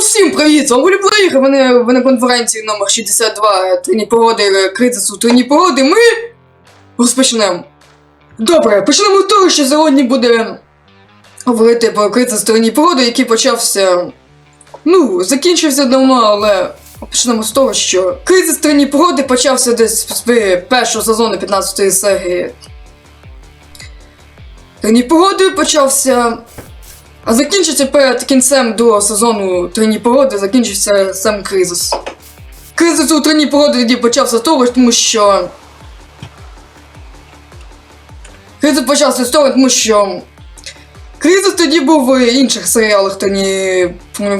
І усім привіт! З вами Плеєр, вони, ви на конференції номер 62 Трині погоди, кризису Трині погоди. Ми розпочнемо. Добре, почнемо з того, що сьогодні буде говорити про кризис Трині погоди, який почався. Ну, закінчився давно, але почнемо з того, що кризис Трині погоди почався десь з першого сезону 15-ї серії. Трині погоди почався закінчиться перед кінцем другого сезону трені погоди, закінчився сам кризис. Кризис у трені погоди тоді почався з того, тому що. Кризис почався з того, тому що. Кризис тоді був в інших серіалах Трені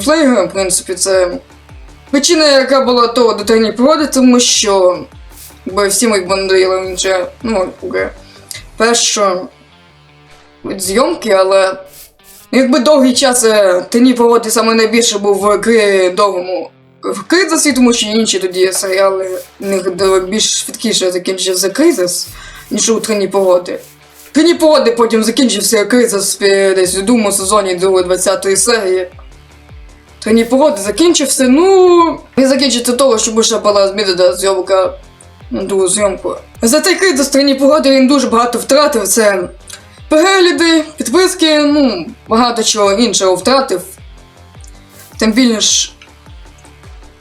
Флейга, в принципі, це. Причина, яка була того до трені погоди, тому що. Бо всім їх бандили він ну, перше зйомки, але. Якби довгий час е, тені погоди саме найбільше був в кри довгому в кризисі, тому що інші тоді серіали них більш швидкіше закінчився кризис, ніж у трині погоди. Трині погоди потім закінчився кризис десь у другому сезоні до 20-ї серії. Трині погоди закінчився, ну. І закінчиться того, щоб ще була змінена зйомка на другу зйомку. За цей кризис трині погоди він дуже багато втратив. Це перегляди, підписки, ну, багато чого іншого втратив. Тим більше.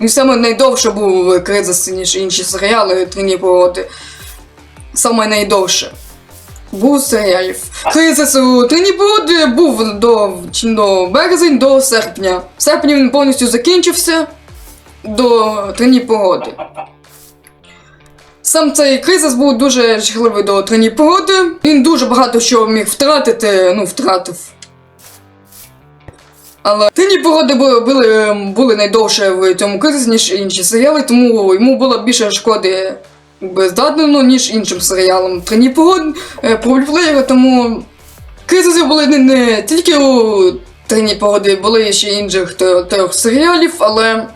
Він саме найдовше був кризис, ніж інші серіали Трині погоди. Саме найдовше. Був серіалів. Кризис у Трині погоди був до, до березень до серпня. В серпні він повністю закінчився до Трині погоди. Сам цей кризис був дуже жахливий до трені погоди. Він дуже багато чого міг втратити, ну, втратив. Але трені погоди були, були, найдовше в цьому кризисі, ніж інші серіали, тому йому було більше шкоди здатнено, ніж іншим серіалам. Трені погоди е, про Вольфлеєра, тому кризиси були не, не тільки у трені погоди, були ще інших трьох серіалів, але.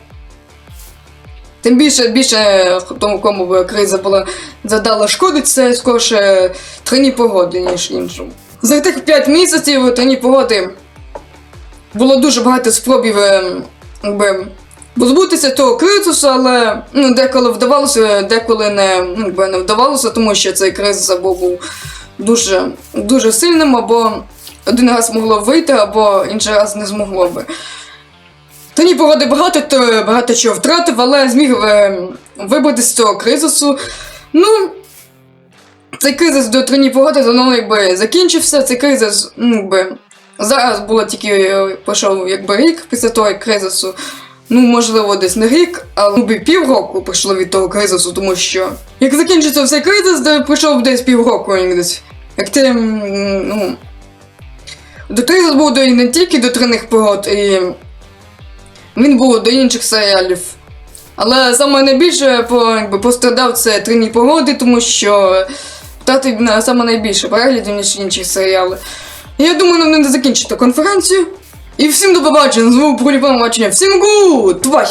Тим більше, більше тому, кому криза була задала шкоди, це скорше трині погоди, ніж іншому. За тих 5 місяців трині погоди було дуже багато спробів ем, якби, позбутися того кризису, але ну, деколи вдавалося, деколи не, ну, якби, не вдавалося, тому що цей кризис або був дуже, дуже сильним, або один раз могло вийти, або інший раз не змогло би. Тоні погоди багато, то багато чого втратив, але зміг е, вибратися з цього кризису. Ну, цей кризис до трині погоди давно якби закінчився. Цей кризис, ну, якби, зараз було тільки е, пройшов якби рік після того кризису. Ну, можливо, десь не рік, але ну, би півроку пройшло від того кризису, тому що як закінчиться цей кризис, де пройшов десь півроку, десь. Як ти, ну. До кризис був до не тільки до тринних погод, і він був до інших серіалів. Але саме найбільше пострадав це тринні погоди, тому що втратив на саме найбільше переглядів, ніж інші серіали. Я думаю, нам не закінчити конференцію. І всім до побачення, з вами Поліпан бачення. Всім гуд! Твай!